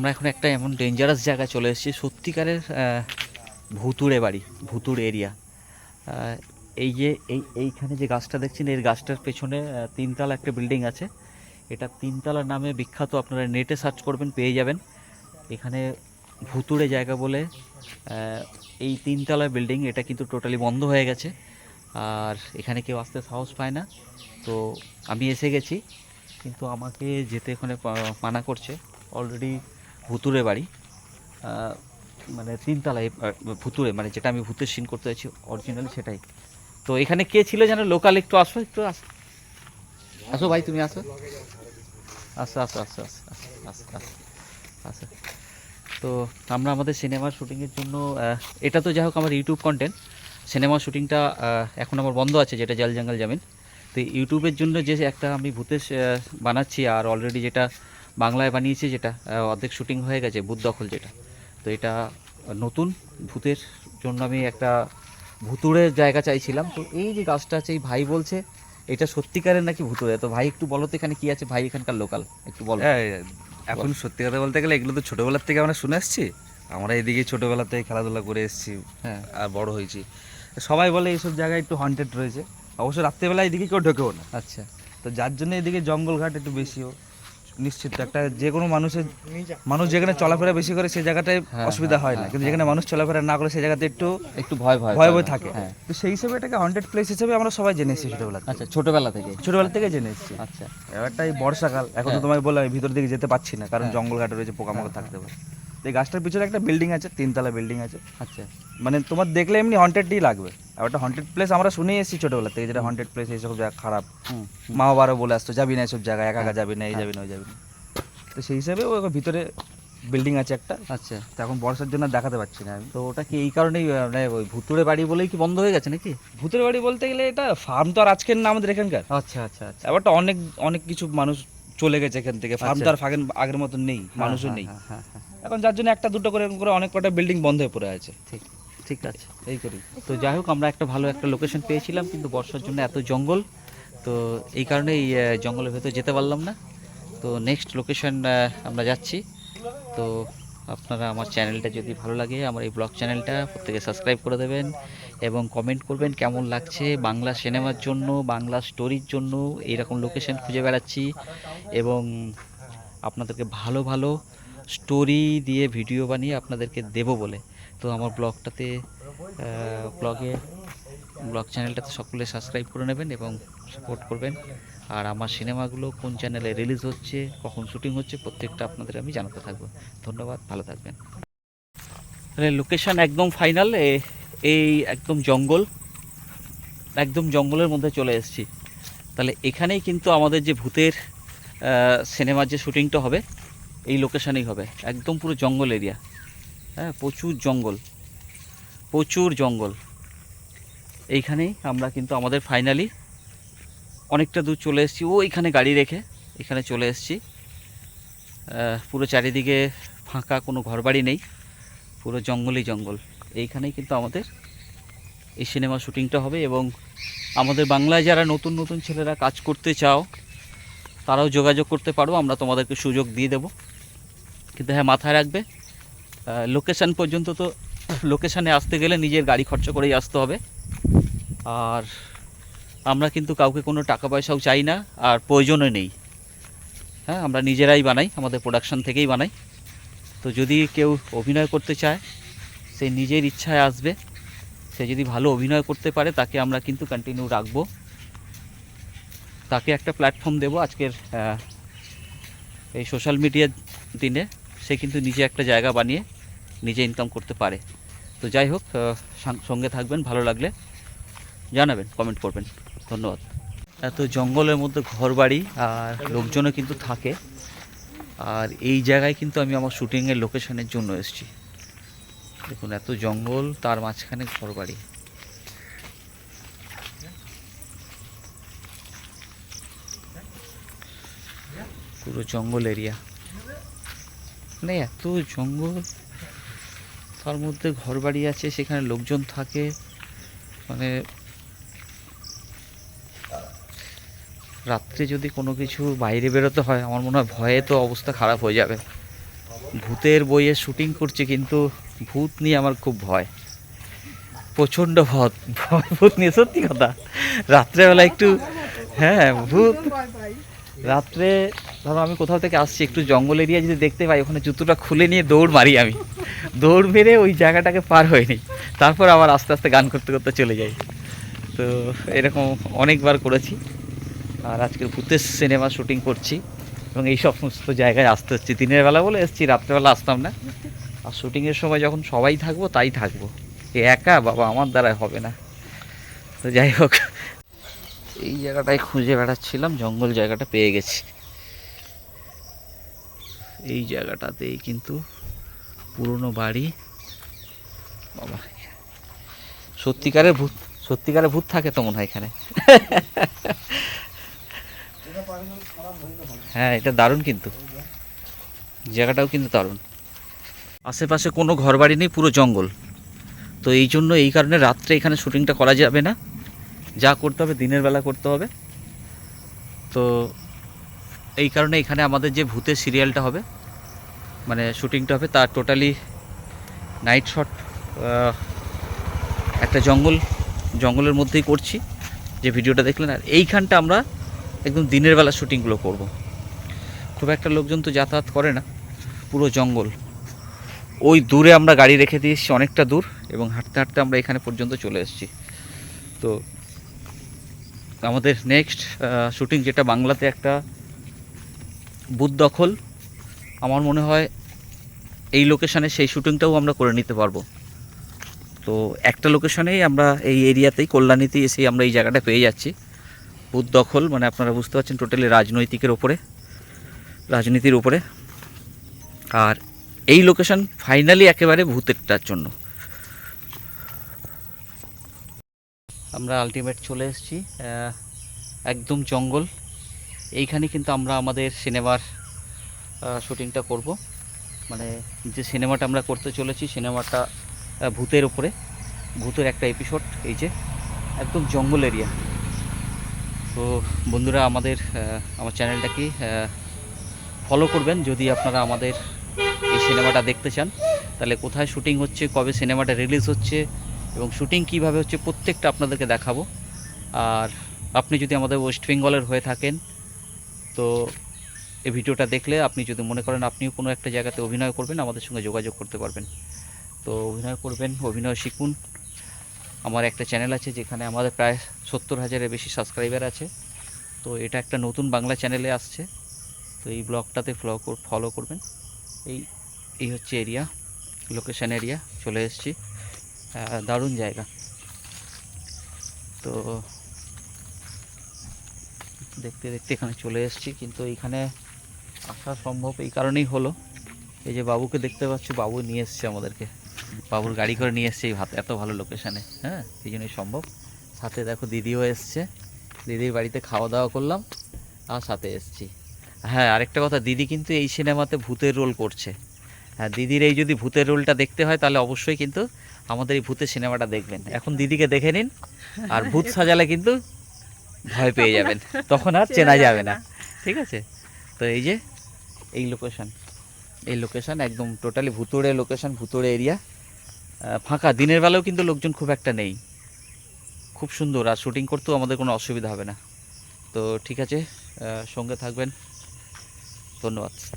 আমরা এখন একটা এমন ডেঞ্জারাস জায়গায় চলে এসেছি, সত্যিকারের ভুতুড়ে বাড়ি ভুতুর এরিয়া এই যে, এই, এইখানে যে গাছটা দেখছেন এই গাছটার পেছনে তিনতলা একটা বিল্ডিং আছে। এটা তিনতলার নামে বিখ্যাত, আপনারা নেটে সার্চ করবেন, পেয়ে যাবেন। এখানে ভুতুড়ে জায়গা বলে এই তিনতলা বিল্ডিং এটা কিন্তু টোটালি বন্ধ হয়ে গেছে। আর এখানে কেউ আসতে সাহস পায় না। তো আমি এসে গেছি, কিন্তু আমাকে যেতে এখানে মানা করছে। অলরেডি ভুতুরে বাড়ি মানে তিনতলায় ভুতুরে মানে যেটা আমি ভূতের সিন করতে চাইছি অরিজিনালি সেটাই। তো এখানে কে ছিল যেন লোকাল একটু আসো একটু আসো। আসো ভাই, তুমি আসো। আসো আসো আসো আসো আসো আসো আসো। তো আমরা আমাদের সিনেমার শুটিংয়ের জন্য এটা তো যাই হোক আমার ইউটিউব কন্টেন্ট সিনেমা শুটিংটা এখন আমার বন্ধ আছে, যেটা জল জঙ্গল জামিন। তো ইউটিউবের জন্য যে একটা আমি ভূতের বানাচ্ছি আর অলরেডি যেটা বাংলায় বানিয়েছি যেটা অর্ধেক শুটিং হয়ে গেছে ভূত দখল যেটা। তো এটা নতুন ভূতের জন্য আমি একটা ভুতুড়ের জায়গা চাইছিলাম। তো এই যে গাছটা আছে এই ভাই বলছে এটা সত্যিকারের নাকি ভুতুড়ে? তো ভাই একটু বলো তো এখানে কি আছে? ভাই এখানকার লোকাল একটু বলো। হ্যাঁ এখন সত্যি কথা বলতে গেলে এগুলো তো ছোটোবেলার থেকে আমরা শুনে আসছি। আমরা এদিকে ছোটবেলা থেকে খেলাধুলা করে এসেছি হ্যাঁ। আর বড় হয়েছি। সবাই বলে এইসব জায়গায় একটু হন্টেড রয়েছে। অবশ্য রাত্রেবেলা এদিকে কেউ ঢোকেও না। আচ্ছা। তো যার জন্য এদিকে জঙ্গলঘাট একটু বেশিও। নিশ্চিত একটা যে কোনো মানুষের মানুষ যেখানে চলাফেরা বেশি করে সেই জায়গাটায় হ্যাঁ, অসুবিধা হ্যাঁ, হয় না। হ্যাঁ, কিন্তু যেখানে মানুষ চলাফেরা না করে সেই জায়গাতে একটু একটু ভয় ভয় ভয় ভয় থাকে। হ্যাঁ। তো সেই হিসেবে এটাকে হন্টেড প্লেস হিসেবে আমরা সবাই জেনে এসেছি ছোটবেলা আচ্ছা ছোটবেলা থেকে? ছোটবেলা থেকে জেনে এসেছি। আচ্ছা। এবারটাই এই বর্ষাকাল। এখন তো তোমাকে তোমায় বললাম ভিতর দিকে যেতে পারছি না কারণ জঙ্গল ঘাটে রয়েছে পোকামাকড় থাকতে পারে। এই গাছটার পিছনে একটা বিল্ডিং আছে তিনতলা বিল্ডিং আছে। আচ্ছা। মানে তোমার দেখলে এমনি হন্টেডই লাগবে। আর ওটা হন্টেড প্লেস আমরা শুনেই এসেছি ছোটবেলা থেকে যেটা হন্টেড প্লেস এইসব জায়গা খারাপ। মা বাবারও বলে আসতো যাবি না এইসব জায়গায় একা একা হ্যাঁ। যাবি না এই যাবি না ওই যাবি না। তো সেই হিসেবে ওই ভিতরে বিল্ডিং আছে একটা। আচ্ছা। তো এখন বর্ষার জন্য দেখাতে পাচ্ছি না আমি। তো ওটা কি এই কারণেই মানে ওই ভুতুড়ে বাড়ি বলেই কি বন্ধ হয়ে গেছে নাকি? ভূতের বাড়ি বলতে গেলে এটা ফার্ম তো আর আজকের না আমাদের এখানকার। আচ্ছা আচ্ছা আচ্ছা। এবারটা অনেক অনেক কিছু মানুষ চলে গেছে এখান থেকে। ফার্ম তো আচ্ছা। আর ফাগেন আগের মতন নেই মানুষও হ্যাঁ, নেই। হ্যাঁ, হ্যাঁ, হ্যাঁ, এখন যার জন্য একটা দুটো করে এরকম করে অনেক কটা বিল্ডিং বন্ধ হয়ে পড়ে আছে। ঠিক ঠিক আছে। এই করি। তো যাই হোক আমরা একটা ভালো একটা লোকেশন পেয়েছিলাম কিন্তু বর্ষার জন্য এত জঙ্গল তো এই কারণে এই জঙ্গলের ভেতর যেতে পারলাম না। তো নেক্সট লোকেশন আমরা যাচ্ছি। তো আপনারা আমার চ্যানেলটা যদি ভালো লাগে আমার এই ব্লগ চ্যানেলটা প্রত্যেকে সাবস্ক্রাইব করে দেবেন এবং কমেন্ট করবেন কেমন লাগছে বাংলা সিনেমার জন্য বাংলা স্টোরির জন্য এইরকম লোকেশন খুঁজে বেড়াচ্ছি এবং আপনাদেরকে ভালো ভালো স্টোরি দিয়ে ভিডিও বানিয়ে আপনাদেরকে দেব বলে। তো আমার ব্লগটাতে ব্লগে, ব্লগ চ্যানেলটাতে সকলে সাবস্ক্রাইব করে নেবেন এবং সাপোর্ট করবেন। আর আমার সিনেমাগুলো কোন চ্যানেলে রিলিজ হচ্ছে, কখন শুটিং হচ্ছে, প্রত্যেকটা আপনাদের আমি জানাতে থাকব। ধন্যবাদ, ভালো থাকবেন। লোকেশন একদম ফাইনাল এই একদম জঙ্গল, একদম জঙ্গলের মধ্যে চলে এসেছি। তাহলে এখানেই কিন্তু আমাদের যে ভূতের সিনেমার যে শুটিংটা হবে এই লোকেশানেই হবে। একদম পুরো জঙ্গল এরিয়া হ্যাঁ প্রচুর জঙ্গল। প্রচুর জঙ্গল। এইখানেই আমরা কিন্তু আমাদের ফাইনালি অনেকটা দূর চলে এসেছি। ও এখানে গাড়ি রেখে এখানে চলে এসেছি। পুরো চারিদিকে ফাঁকা, কোনো ঘরবাড়ি নেই। পুরো জঙ্গলই জঙ্গল। এইখানেই কিন্তু আমাদের এই সিনেমা শুটিংটা হবে এবং আমাদের বাংলায় যারা নতুন নতুন ছেলেরা কাজ করতে চাও তারাও যোগাযোগ করতে পারো, আমরা তোমাদেরকে সুযোগ দিয়ে দেব। কিন্তু হ্যাঁ মাথায় রাখবে লোকেশান পর্যন্ত তো লোকেশানে আসতে গেলে নিজের গাড়ি খরচা করেই আসতে হবে। আর আমরা কিন্তু কাউকে কোনো টাকা পয়সাও চাই না, আর প্রয়োজনও নেই। হ্যাঁ আমরা নিজেরাই বানাই, আমাদের প্রোডাকশান থেকেই বানাই। তো যদি কেউ অভিনয় করতে চায়, সে নিজের ইচ্ছায় আসবে। সে যদি ভালো অভিনয় করতে পারে, তাকে আমরা কিন্তু কন্টিনিউ রাখব। তাকে একটা প্ল্যাটফর্ম দেবো আজকের এই সোশ্যাল মিডিয়ার দিনে। সে কিন্তু নিজে একটা জায়গা বানিয়ে নিজে ইনকাম করতে পারে। তো যাই হোক সঙ্গে থাকবেন, ভালো লাগলে জানাবেন কমেন্ট করবেন। ধন্যবাদ। এত জঙ্গলের মধ্যে ঘর বাড়ি আর লোকজনও কিন্তু থাকে। আর এই জায়গায় কিন্তু আমি আমার শুটিংয়ের লোকেশনের জন্য এসেছি। দেখুন, এত জঙ্গল, তার মাঝখানে ঘর বাড়ি পুরো জঙ্গল এরিয়া মানে এত জঙ্গল, তার মধ্যে ঘর বাড়ি আছে, সেখানে লোকজন থাকে মানে রাত্রে যদি কোনো কিছু বাইরে বেরোতে হয়, আমার মনে হয় ভয়ে তো অবস্থা খারাপ হয়ে যাবে। ভূতের বইয়ে শুটিং করছি কিন্তু ভূত নিয়ে আমার খুব ভয়। প্রচণ্ড ভয় ভয় ভূত নিয়ে, সত্যি কথা। রাত্রেবেলা একটু হ্যাঁ ভূত। রাত্রে ধরো আমি কোথাও থেকে আসছি, একটু জঙ্গল এরিয়া যদি দেখতে পাই, ওখানে জুতোটা খুলে নিয়ে দৌড় মারি আমি। দৌড় মেরে ওই জায়গাটাকে পার হয়ে নিই। তারপর আবার আস্তে আস্তে গান করতে করতে চলে যাই। তো এরকম অনেকবার করেছি। আর আজকের ভূতের সিনেমা শুটিং করছি এবং এই সমস্ত জায়গায় আসতে হচ্ছে। দিনের বেলা বলে এসেছি রাত্রেবেলা আসতাম না। আর শুটিংয়ের সময় যখন সবাই থাকব, তাই থাকব। এ একা বাবা, আমার দ্বারা হবে না। তো যাই হোক, এই জায়গাটায় খুঁজে বেড়াচ্ছিলাম, জঙ্গল জায়গাটা পেয়ে গেছি। এই জায়গাটাতেই কিন্তু পুরনো বাড়ি। বাবা, সত্যিকারের ভূত সত্যিকারের ভূত থাকে তো মনে হয় এখানে। হ্যাঁ এটা দারুণ কিন্তু। জায়গাটাও কিন্তু দারুণ। আশেপাশে কোনো ঘরবাড়ি নেই, পুরো জঙ্গল। তো এই জন্য এই কারণে রাত্রে এখানে শুটিংটা করা যাবে না। যা করতে হবে, দিনের বেলা করতে হবে। তো এই কারণে এখানে আমাদের যে ভূতের সিরিয়ালটা হবে মানে শুটিংটা হবে, তার টোটালি নাইট শট একটা জঙ্গল, জঙ্গলের মধ্যেই করছি, যে ভিডিওটা দেখলেন। আর এইখানটা আমরা একদম দিনের বেলা শুটিংগুলো করব। খুব একটা লোকজন তো যাতায়াত করে না, পুরো জঙ্গল। ওই দূরে আমরা গাড়ি রেখে দিয়েছি অনেকটা দূর, এবং হাঁটতে হাঁটতে আমরা এখানে পর্যন্ত চলে এসেছি। তো আমাদের নেক্সট শুটিং যেটা বাংলাতে একটা বুথ দখল। আমার মনে হয় এই লোকেশানে সেই শুটিংটাও আমরা করে নিতে পারব। তো একটা লোকেশনেই আমরা এই এরিয়াতেই কল্যাণীতেই এসেই আমরা এই জায়গাটা পেয়ে যাচ্ছি। বুথ দখল মানে আপনারা বুঝতে পারছেন টোটালি রাজনৈতিকের ওপরে রাজনীতির উপরে। আর এই লোকেশন ফাইনালি একেবারে ভূতেরটার জন্য। আমরা আলটিমেট চলে এসেছি একদম জঙ্গল। এইখানে কিন্তু আমরা আমাদের সিনেমার শুটিংটা করব। মানে যে সিনেমাটা আমরা করতে চলেছি, সিনেমাটা ভূতের উপরে। ভূতের একটা এপিসোড এই যে একদম জঙ্গল এরিয়া তো বন্ধুরা, আমাদের আমার চ্যানেলটাকে ফলো করবেন। যদি আপনারা আমাদের এই সিনেমাটা দেখতে চান, তাহলে কোথায় শুটিং হচ্ছে, কবে সিনেমাটা রিলিজ হচ্ছে এবং শুটিং কীভাবে হচ্ছে, প্রত্যেকটা আপনাদেরকে দেখাবো। আর আপনি যদি আমাদের ওয়েস্ট বেঙ্গলের হয়ে থাকেন তো এই ভিডিওটা দেখলে আপনি যদি মনে করেন আপনিও কোনো একটা জায়গাতে অভিনয় করবেন, আমাদের সঙ্গে যোগাযোগ করতে পারবেন। তো অভিনয় করবেন, অভিনয় শিখুন। আমার একটা চ্যানেল আছে যেখানে আমাদের প্রায় সত্তর হাজারের বেশি সাবস্ক্রাইবার আছে। তো এটা একটা নতুন বাংলা চ্যানেলে আসছে। তো এই ব্লগটাতে ফলো ফলো করবেন। এই এই হচ্ছে এরিয়া, লোকেশান এরিয়া, চলে এসেছি। দারুণ জায়গা। তো দেখতে দেখতে এখানে চলে এসেছি, কিন্তু এইখানে আসা সম্ভব এই কারণেই হলো। এই যে বাবুকে দেখতে পাচ্ছি, বাবু নিয়ে এসছে আমাদেরকে। বাবুর গাড়ি করে নিয়ে এসছে এই ভাত এত ভালো লোকেশানে হ্যাঁ? এই জন্যই সম্ভব। সাথে দেখো দিদিও এসছে। দিদির বাড়িতে খাওয়া দাওয়া করলাম, আর সাথে এসছি। হ্যাঁ আরেকটা কথা, দিদি কিন্তু এই সিনেমাতে ভূতের রোল করছে। হ্যাঁ দিদির এই যদি ভূতের রোলটা দেখতে হয়, তাহলে অবশ্যই কিন্তু আমাদের এই ভূতের সিনেমাটা দেখবেন। এখন দিদিকে দেখে নিন, আর ভূত সাজালে কিন্তু ভয় পেয়ে যাবেন। তখন আর চেনা যাবে না। ঠিক আছে? তো এই যে এই লোকেশন এই লোকেশন একদম টোটালি ভুতুড়ে লোকেশন ভুতুড়ে এরিয়া ফাঁকা। দিনের বেলাও কিন্তু লোকজন খুব একটা নেই। খুব সুন্দর। আর শুটিং করতেও আমাদের কোনো অসুবিধা হবে না। তো ঠিক আছে সঙ্গে থাকবেন। ধন্যবাদ।